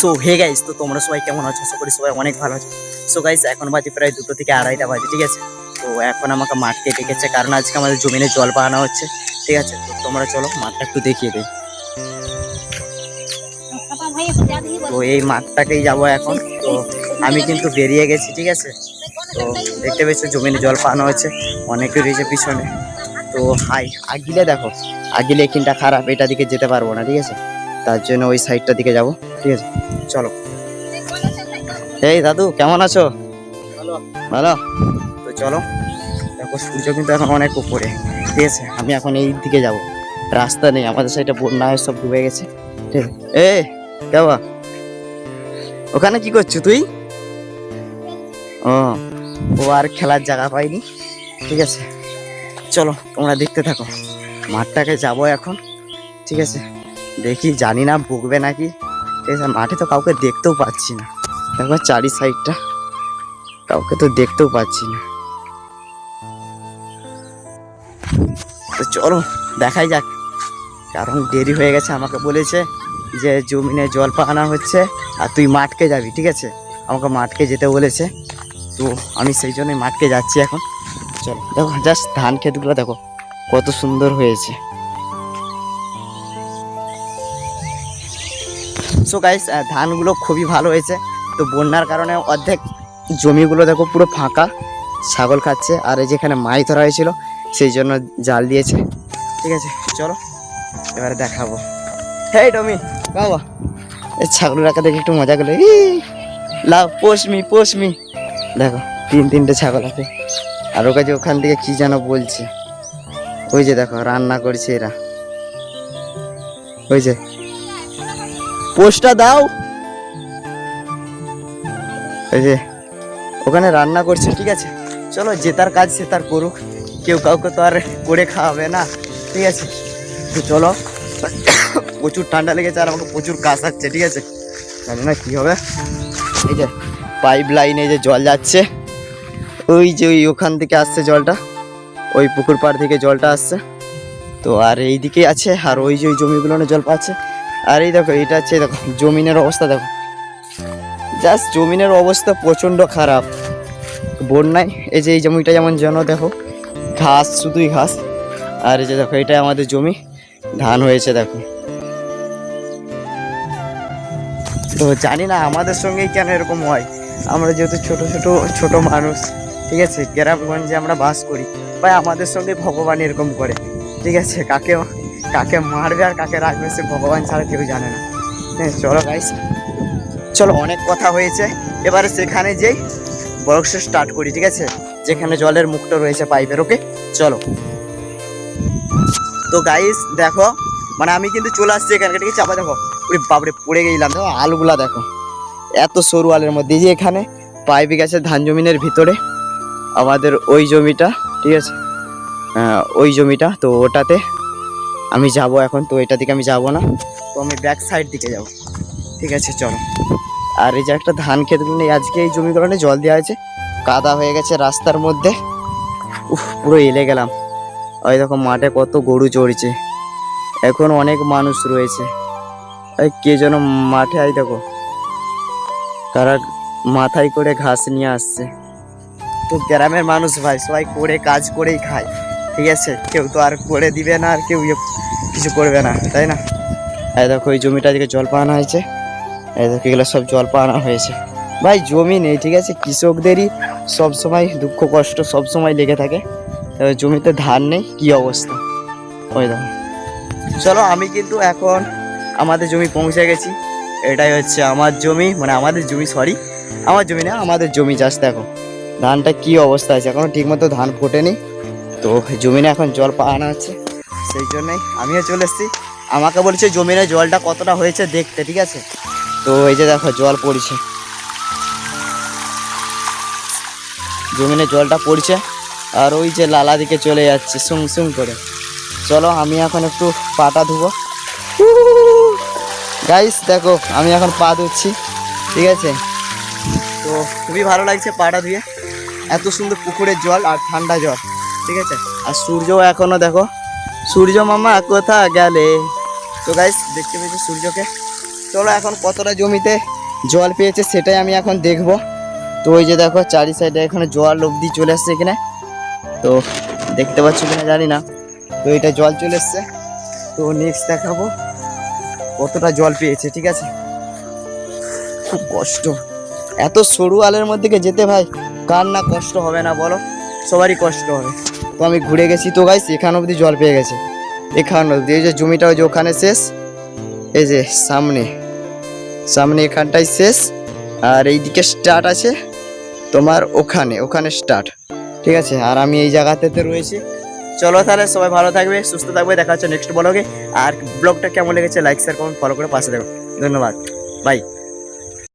So hey guys তো তোমরা সবাই কেমন আছো? আশা করি সবাই অনেক ভালো আছো। সো গাইস এখন বাজে প্রায় দুটো থেকে আড়াইটা বাজে, ঠিক আছে? তো এখন আমাকে মাঠকে ডেকেছে, কারণ আজকে আমাদের জমিনে জল পাওয়ানো হচ্ছে, ঠিক আছে? তো তোমরা চলো, মাঠটা একটু দেখিয়ে দিই। তো এই মাঠটাকেই যাব এখন। তো আমি কিন্তু বেরিয়ে গেছি, ঠিক আছে? তো দেখতে পেয়েছ, জমিনে জল পাওয়ানো হচ্ছে, অনেকে রয়েছে পিছনে। তো হাই, আগিলে দেখো, আগিলে এখানটা খারাপ এটা দিকে যেতে পারব না, ঠিক আছে? তার জন্য ওই সাইডটা দিকে যাব, ঠিক আছে? চলো। এই দাদু, কেমন আছো? ভালো। তো চলো। দেখো, সূর্য কিন্তু এখন অনেক উপরে, ঠিক আছে? আমি এখন এই দিকে যাব। রাস্তা নেই, আমাদের সাইডে বন্যা হয়ে সব ডুবে গেছে, ঠিক আছে? এ কেবা ওখানে কি করছ তুই? ও ও আর খেলার জায়গা পাইনি, ঠিক আছে? চলো, তোমরা দেখতে থাকো। মাঠটাকে যাব এখন, ঠিক আছে? দেখি জানি না বকবে নাকি? মাঠে তো কাউকে দেখতেও পাচ্ছি না। দেখো চারি সাইডটা, কাউকে তো দেখতেও পাচ্ছি না। তো চলো, দেখাই যাক। কারণ দেরি হয়ে গেছে, আমাকে বলেছে যে জমিনে জল পাকানো হচ্ছে, আর তুই মাঠকে যাবি, ঠিক আছে? আমাকে মাঠকে যেতে বলেছে। তো আমি সেই জন্যই মাঠকে যাচ্ছি এখন। চলো, দেখো জাস্ট ধান ক্ষেতগুলো দেখো, কত সুন্দর হয়েছে। সো গাইস ধানগুলো খুবই ভালো হয়েছে। তো বন্যার কারণে অর্ধেক জমিগুলো দেখো পুরো ফাঁকা। ছাগল খাচ্ছে, আর এই যেখানে মাছ ধরা হয়েছিল, সেই জন্য জাল দিয়েছে। ঠিক আছে, চলো, এবারে দেখাবো। হেই টমি বাবা। এই ছাগল রাখা দেখে একটু মজা করল। লাভ পোষমি পোষমি দেখো, তিন তিনটে ছাগল আছে। আর ওর কাছে ওখান থেকে কি যেন বলছে। ওই যে দেখো, রান্না করছে এরা। ওই যে পোস্টটা দাও। ওই যে, ওখানে রান্না করছে, ঠিক আছে? চলো, যে তার কাজ সে তার করুক। কেউ কাউকে তো আর করে খাওয়াবে না, ঠিক আছে? তো চলো, প্রচুর ঠান্ডা লেগেছে আর আমাকে প্রচুর আসছে ঠিক আছে? জানি না কী হবে। এই যে পাইপ লাইনে যে জল যাচ্ছে, ওই যে ওই ওখান থেকে আসছে জলটা, ওই পুকুর পাড় থেকে জলটা আসছে। তো আর এই দিকে আছে, আর ওই যে ওই জমিগুলো জল পাচ্ছে। আর এই দেখো, এটা হচ্ছে দেখো, জমিনের অবস্থা দেখো। জাস্ট জমিনের অবস্থা প্রচণ্ড খারাপ। বন্যায়, এই যে এই জমিটা যেমন যেন দেখো, ঘাস, শুধুই ঘাস। আর এই যে দেখো এটা আমাদের জমি, ধান হয়েছে দেখো। তো জানি না আমাদের সঙ্গেই কেন এরকম হয়। আমরা যেহেতু ছোট ছোট ছোট মানুষ, ঠিক আছে? গ্রামগঞ্জে আমরা বাস করি। ভাই, আমাদের সঙ্গে ভগবান এরকম করে, ঠিক আছে? কাকে কাকে মারবে আর কাকে রাখবে সে ভগবান ছাড়া কেউ জানে না। হ্যাঁ চলো গাইস চলো, অনেক কথা হয়েছে। এবারে সেখানে যেই বক্স স্টার্ট করি, ঠিক আছে? যেখানে জলের মুখটা রয়েছে পাইপের ওকে চলো। তো গাইস দেখো মানে আমি কিন্তু চলে আসছি এখানকে ঠিক আছে? আবার দেখো ওরে বাবরে পড়ে গেছিলাম দেখো, আলুগুলা দেখো। এত সরু আলের মধ্যে যে এখানে পাইপে গেছে ধান জমিনের ভিতরে। আমাদের ওই জমিটা, ঠিক আছে? ওই জমিটা, তো ওটাতে আমি যাব এখন, তো এটা দিকে আমি যাব না। তো আমি ব্যাক সাইড দিকে যাব। ঠিক আছে, চলো। আর এই যে একটা ধান ক্ষেতগুলো নেই আজকে এই জমিগুলো নিয়ে জল দেওয়া হয়েছে। কাদা হয়ে গেছে রাস্তার মধ্যে। উফ, পুরো এলে গেলাম। ওই দেখো মাঠে কত গরু চড়ছে। এখন অনেক মানুষ রয়েছে। এই কে যেন মাঠে আই দেখো। তারা মাথায় করে ঘাস নিয়ে আসছে। তো গ্রামের মানুষ ভাই, সবাই করে, কাজ করেই খায়। ঠিক আছে? কেউ তো আর করে দিবে না আর কেউ ইয়ে কিছু করবে না, তাই না? এই দেখো ওই জমিটা দিকে জল পাওয়ানো হয়েছে। এই দেখো, এগুলো সব জল পাওয়ানো হয়েছে। ভাই, জমি নেই, ঠিক আছে? কৃষকদেরই সব সময় দুঃখ, কষ্ট সব সময় লেগে থাকে। জমিতে ধান নেই, কি অবস্থা? ওই দেখো। চলো, আমি কিন্তু এখন আমাদের জমি পৌঁছে গেছি। এটাই হচ্ছে আমার জমি মানে আমাদের জমি সরি আমার জমি না, আমাদের জমি চাষ দেখো। ধানটা কি অবস্থা আছে? এখনও ঠিকমতো ধান ফোটেনি। তো জমিনে এখন জল পাওয়ানো হচ্ছে। সেই জন্যই আমিও চলে এসেছি। আমাকে বলছে জমিনে জলটা কতটা হয়েছে দেখতে, ঠিক আছে? তো এই যে দেখো, জল পড়ছে। জমিনে জলটা পড়ছে আর ওই যে লালা দিকে চলে যাচ্ছে, সুং সুং করে। চলো, আমি এখন একটু পাটা ধুবো। গাইস দেখো, আমি এখন পা ধুচ্ছি, ঠিক আছে? তো খুবই ভালো লাগছে পাটা ধুয়ে। এত সুন্দর পুকুরের জল আর ঠান্ডা জল। ঠিক আছে? আর সূর্য এখনও দেখো। সূর্য মামা কোথা গেলে? তো গাইস দেখতে পেয়েছি সূর্যকে? চলো এখন কতটা জমিতে জল পেয়েছে সেটাই আমি এখন দেখব। তো ওই যে দেখো, চারি সাইডে এখানে জল অবধি চলে আসছে এখানে। তো দেখতে পাচ্ছ কিনা জানি না। তো এটা জল চলে এসছে। তো নেক্সট দেখাবো কতটা জল পেয়েছে, ঠিক আছে? খুব কষ্ট। এত সরু আলের মধ্যে যেতে ভাই, কার না কষ্ট হবে না বলো? সবারই কষ্ট হবে। তো আমি ঘুরে গেছি তো গাইছি এখান অবধি জল পেয়ে গেছে। এখান অবধি, এই যে জমিটা ওই যে ওখানে শেষ, এই যে সামনে সামনে এখানটাই শেষ, আর এইদিকে স্টার্ট আছে তোমার ওখানে ওখানে স্টার্ট ঠিক আছে? আর আমি এই জায়গাতে রয়েছি। চলো তাহলে সবাই ভালো থাকবে, সুস্থ থাকবে, দেখা হচ্ছে নেক্সট ব্লগে আর ব্লগটা কেমন লেগেছে লাইক শেয়ার করুন ফলো করে পাশে দেখো ধন্যবাদ। বাই